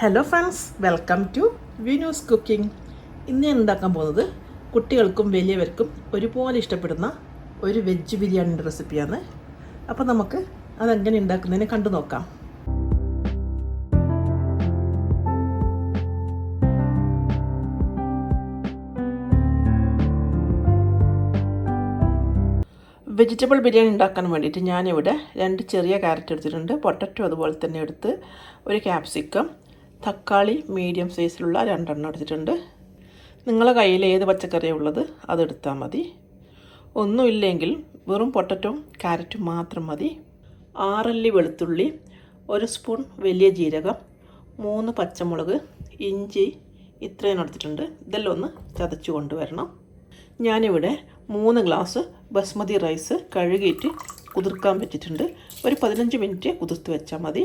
Hello friends welcome to Vinu's cooking ഇന്ന് ഞാൻ ഉണ്ടാക്കാൻ പോകുന്നത് കുട്ടികൾക്കും വലിയവർക്കും ഒരുപോലെ ഇഷ്ടപ്പെടുന്ന ഒരു വെജ് ബിരിയാണിന്റെ റെസിപ്പിയാണ് അപ്പോൾ നമുക്ക് അതെങ്ങനെ ഉണ്ടാക്കുന്നതിന് കണ്ടു നോക്കാം. വെജിറ്റബിൾ ബിരിയാണി ഉണ്ടാക്കാൻ വേണ്ടിയിട്ട് ഞാനിവിടെ രണ്ട് ചെറിയ ക്യാരറ്റ് എടുത്തിട്ടുണ്ട്. പൊട്ടറ്റോ അതുപോലെ തന്നെ എടുത്ത് ഒരു ക്യാപ്സിക്കം തക്കാളി മീഡിയം സൈസിലുള്ള രണ്ടെണ്ണം എടുത്തിട്ടുണ്ട്. നിങ്ങളുടെ കയ്യിൽ ഏത് പച്ചക്കറിയാണ് ഉള്ളത് അതെടുത്താൽ മതി. ഒന്നുമില്ലെങ്കിൽ വെറും പൊട്ടറ്റോ ക്യാരറ്റും മാത്രം മതി. ആറല്ലി വെളുത്തുള്ളി ഒരു സ്പൂൺ വലിയ ജീരകം മൂന്ന് പച്ചമുളക് ഇഞ്ചി ഇത്രയും എടുത്തിട്ടുണ്ട്. ഇതെല്ലാം ഒന്ന് ചതച്ചു കൊണ്ടുവരണം. ഞാനിവിടെ മൂന്ന് ഗ്ലാസ് ബസ്മതി റൈസ് കഴുകിയിട്ട് കുതിർക്കാൻ വെച്ചിട്ടുണ്ട്. ഒരു പതിനഞ്ച് മിനിറ്റ് കുതിർത്ത് വെച്ചാൽ മതി.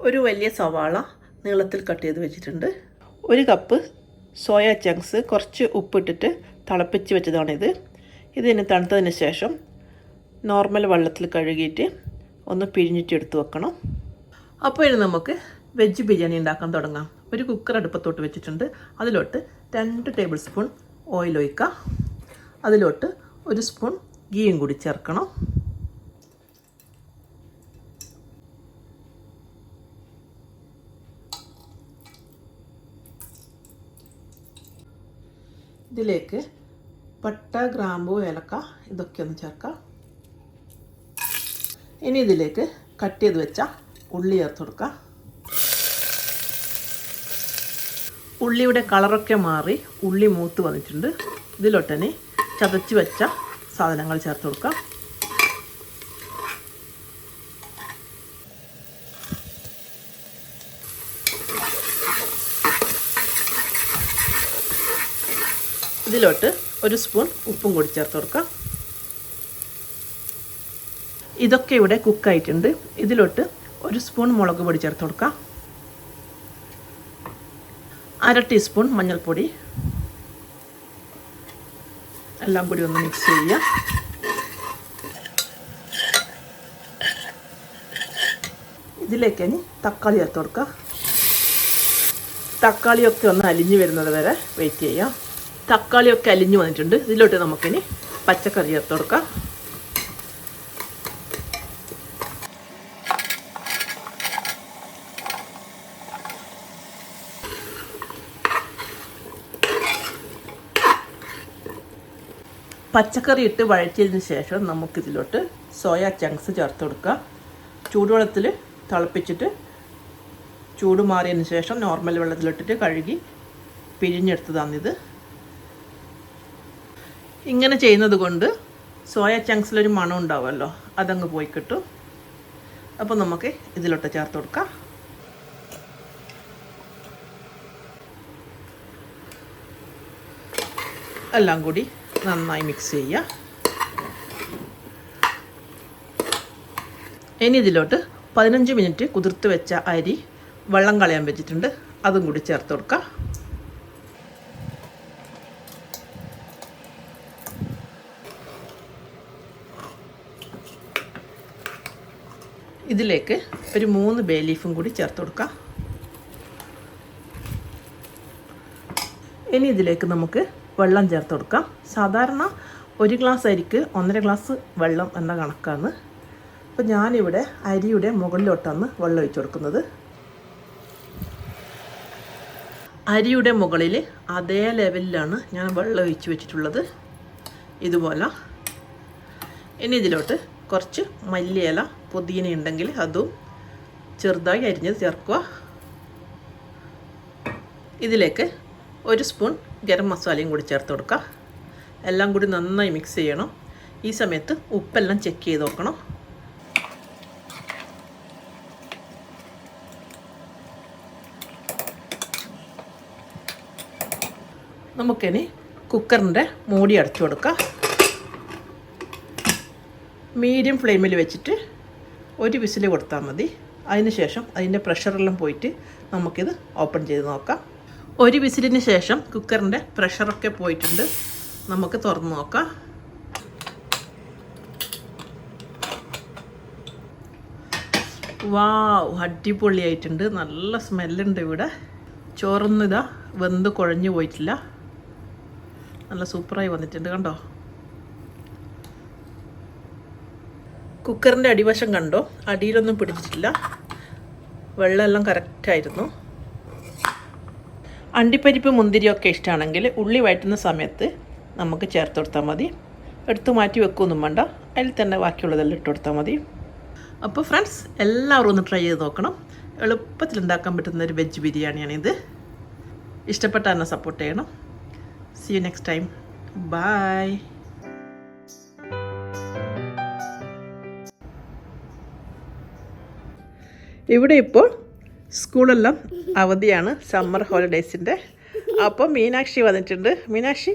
ഒരു വലിയ സവാള നീളത്തിൽ കട്ട് ചെയ്ത് വെച്ചിട്ടുണ്ട്. ഒരു കപ്പ് സോയ ചങ്ക്സ് കുറച്ച് ഉപ്പിട്ടിട്ട് തിളപ്പിച്ച് വെച്ചതാണിത്. ഇതിന് തണുത്തതിന് ശേഷം നോർമൽ വെള്ളത്തിൽ കഴുകിയിട്ട് ഒന്ന് പിഴിഞ്ഞിട്ട് എടുത്ത് വെക്കണം. അപ്പോൾ ഇനി നമുക്ക് വെജ് ബിരിയാണി ഉണ്ടാക്കാൻ തുടങ്ങാം. ഒരു കുക്കർ അടുപ്പത്തോട്ട് വെച്ചിട്ടുണ്ട്. അതിലോട്ട് രണ്ട് ടേബിൾ സ്പൂൺ ഓയിൽ ഒഴിക്കുക അതിലോട്ട് ഒരു സ്പൂൺ ഗീയും കൂടി ചേർക്കണം. ഇതിലേക്ക് പട്ട ഗ്രാമ്പു ഏലക്ക ഇതൊക്കെ ഒന്ന് ചേർക്കാം. ഇനി ഇതിലേക്ക് കട്ട് ചെയ്ത് വെച്ച ഉള്ളി ചേർത്ത് കൊടുക്കാം. ഉള്ളിയുടെ കളറൊക്കെ മാറി ഉള്ളി മൂത്ത് വന്നിട്ടുണ്ട്. ഇതിലോട്ടനെ ചതച്ച് വെച്ച സാധനങ്ങൾ ചേർത്ത് കൊടുക്കാം. ഇതിലോട്ട് ഒരു സ്പൂൺ ഉപ്പും കൂടി ചേർത്ത് കൊടുക്കാം ഇതൊക്കെ ഇവിടെ കുക്കായിട്ടുണ്ട് ഇതിലോട്ട് ഒരു സ്പൂൺ മുളക് പൊടി ചേർത്ത് കൊടുക്കാം അര ടീസ്പൂൺ മഞ്ഞൾപ്പൊടി. എല്ലാം കൂടി ഒന്ന് മിക്സ് ചെയ്യുക. ഇതിലേക്ക് ഇനി തക്കാളി ചേർത്ത് കൊടുക്കുക. തക്കാളിയൊക്കെ ഒന്ന് അലിഞ്ഞു വരുന്നത് വരെ വെയിറ്റ് ചെയ്യാം തക്കാളിയൊക്കെ അലിഞ്ഞു വന്നിട്ടുണ്ട്. ഇതിലോട്ട് നമുക്കിനി പച്ചക്കറി ചേർത്ത് കൊടുക്കാം. പച്ചക്കറി ഇട്ട് വഴറ്റിയതിന് ശേഷം നമുക്കിതിലോട്ട് സോയാ ചങ്ക്സ് ചേർത്ത് കൊടുക്കുക ചൂടുവെള്ളത്തിൽ തിളപ്പിച്ചിട്ട് ചൂട് മാറിയതിന് ശേഷം നോർമൽ വെള്ളത്തിലിട്ടിട്ട് കഴുകി പിഴിഞ്ഞെടുത്തതാണിത്. ഇങ്ങനെ ചെയ്യുന്നത് കൊണ്ട് സോയ ചങ്ക്സിലൊരു മണം ഉണ്ടാവുമല്ലോ അതങ്ങ് പോയി കിട്ടും. അപ്പോൾ നമുക്ക് ഇതിലോട്ട് ചേർത്ത് കൊടുക്കാം. എല്ലാം കൂടി നന്നായി മിക്സ് ചെയ്യുക. ഇനി ഇതിലോട്ട് പതിനഞ്ച് മിനിറ്റ് കുതിർത്ത് വെച്ച അരി വെള്ളം കളയാൻ വെച്ചിട്ടുണ്ട് അതും കൂടി ചേർത്ത് കൊടുക്കാം. ഇതിലേക്ക് ഒരു മൂന്ന് ബേ ലീഫും കൂടി ചേർത്ത് കൊടുക്കാം. ഇനി ഇതിലേക്ക് നമുക്ക് വെള്ളം ചേർത്ത് കൊടുക്കാം. സാധാരണ ഒരു ഗ്ലാസ് അരിക്ക് ഒന്നര ഗ്ലാസ് വെള്ളം എന്ന കണക്കാണ്. അപ്പോൾ ഞാനിവിടെ അരിയുടെ മുകളിലോട്ടാണ് വെള്ളം ഒഴിച്ചു കൊടുക്കുന്നത്. അരിയുടെ മുകളിൽ അതേ ലെവലിലാണ് ഞാൻ വെള്ളം ഒഴിച്ച് വെച്ചിട്ടുള്ളത്. ഇതുപോലെ. ഇനി ഇതിലോട്ട് കുറച്ച് മല്ലിയില പുതിന ഉണ്ടെങ്കിൽ അതും ചെറുതായി അരിഞ്ഞത് ചേർക്കുക. ഇതിലേക്ക് ഒരു സ്പൂൺ ഗരം മസാലയും കൂടി ചേർത്ത് കൊടുക്കുക. എല്ലാം കൂടി നന്നായി മിക്സ് ചെയ്യണം. ഈ സമയത്ത് ഉപ്പെല്ലാം ചെക്ക് ചെയ്ത് നോക്കണം. നമുക്കിനി കുക്കറിന്റെ മൂടി അടച്ചു കൊടുക്കാം. മീഡിയം ഫ്ലെയിമിൽ വെച്ചിട്ട് ഒരു വിസിൽ കൊടുത്താൽ മതി. അതിന് ശേഷം അതിന്റെ പ്രഷറെല്ലാം പോയിട്ട് നമുക്കിത് ഓപ്പൺ ചെയ്ത് നോക്കാം. ഒരു വിസിലിന് ശേഷം കുക്കറിന്റെ പ്രഷറൊക്കെ പോയിട്ടുണ്ട്. നമുക്ക് തുറന്ന് നോക്കാം. വാവ് അടിപൊളിയായിട്ടുണ്ട്. നല്ല സ്മെല്ലുണ്ട് ഇവിടെ. ചോറൊന്നും ഇതാ വെന്ത് കുഴഞ്ഞു പോയിട്ടില്ല. നല്ല സൂപ്പറായി വന്നിട്ടുണ്ട് കണ്ടോ? കുക്കറിന്റെ അടിവശം കണ്ടോ? അടിയിലൊന്നും പിടിച്ചിട്ടില്ല. വെള്ളമെല്ലാം കറക്റ്റായിരുന്നു അണ്ടിപ്പരിപ്പ് മുന്തിരിയൊക്കെ ഇഷ്ടമാണെങ്കിൽ ഉള്ളി വഴറ്റുന്ന സമയത്ത് നമുക്ക് ചേർത്ത് കൊടുത്താൽ മതി. എടുത്ത് മാറ്റി വെക്കൊന്നും വേണ്ട. അതിൽ തന്നെ ബാക്കിയുള്ളതെല്ലാം ഇട്ട് കൊടുത്താൽ മതി. അപ്പോൾ ഫ്രണ്ട്സ് എല്ലാവരും ഒന്ന് ട്രൈ ചെയ്ത് നോക്കണം. എളുപ്പത്തിൽ ഉണ്ടാക്കാൻ പറ്റുന്ന ഒരു വെജ് ബിരിയാണിയാണിത് ഇഷ്ടപ്പെട്ട എന്നെ സപ്പോർട്ട് ചെയ്യണം. See you next time bye ഇവിടെ ഇപ്പോൾ സ്കൂളെല്ലാം അവധിയാണ് സമ്മർ ഹോളിഡേയ്സിന്റെ അപ്പോൾ മീനാക്ഷി വന്നിട്ടുണ്ട്. മീനാക്ഷി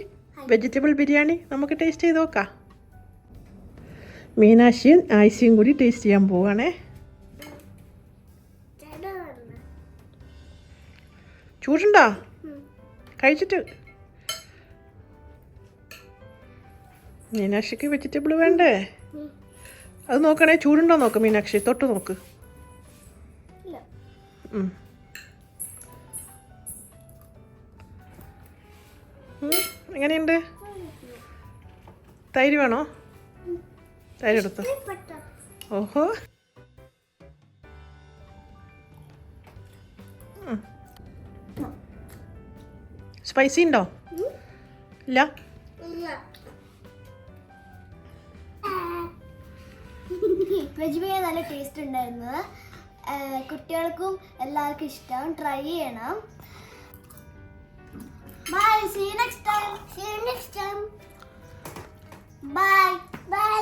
വെജിറ്റബിൾ ബിരിയാണി നമുക്ക് ടേസ്റ്റ് ചെയ്ത് നോക്കാം. മീനാക്ഷിയും ആയിസിയും കൂടി ടേസ്റ്റ് ചെയ്യാൻ പോവാണേ. ചൂടുണ്ടോ? കഴിച്ചിട്ട്. മീനാക്ഷിക്ക് വെജിറ്റബിൾ വേണ്ടേ? അത് നോക്കണേ ചൂടുണ്ടോ നോക്ക് മീനാക്ഷി? തൊട്ട് നോക്ക്. എങ്ങനെയുണ്ട്? തൈര് വേണോ? തൈര് എടുത്തോ? ഓഹോ. സ്പൈസി ഉണ്ടോ? ഇല്ല? വെജ് നല്ല ടേസ്റ്റ് ഉണ്ടായിരുന്നത് കുട്ടികൾക്കും എല്ലാവർക്കും ട്രൈ ചെയ്യണം. Bye see next time see next time bye bye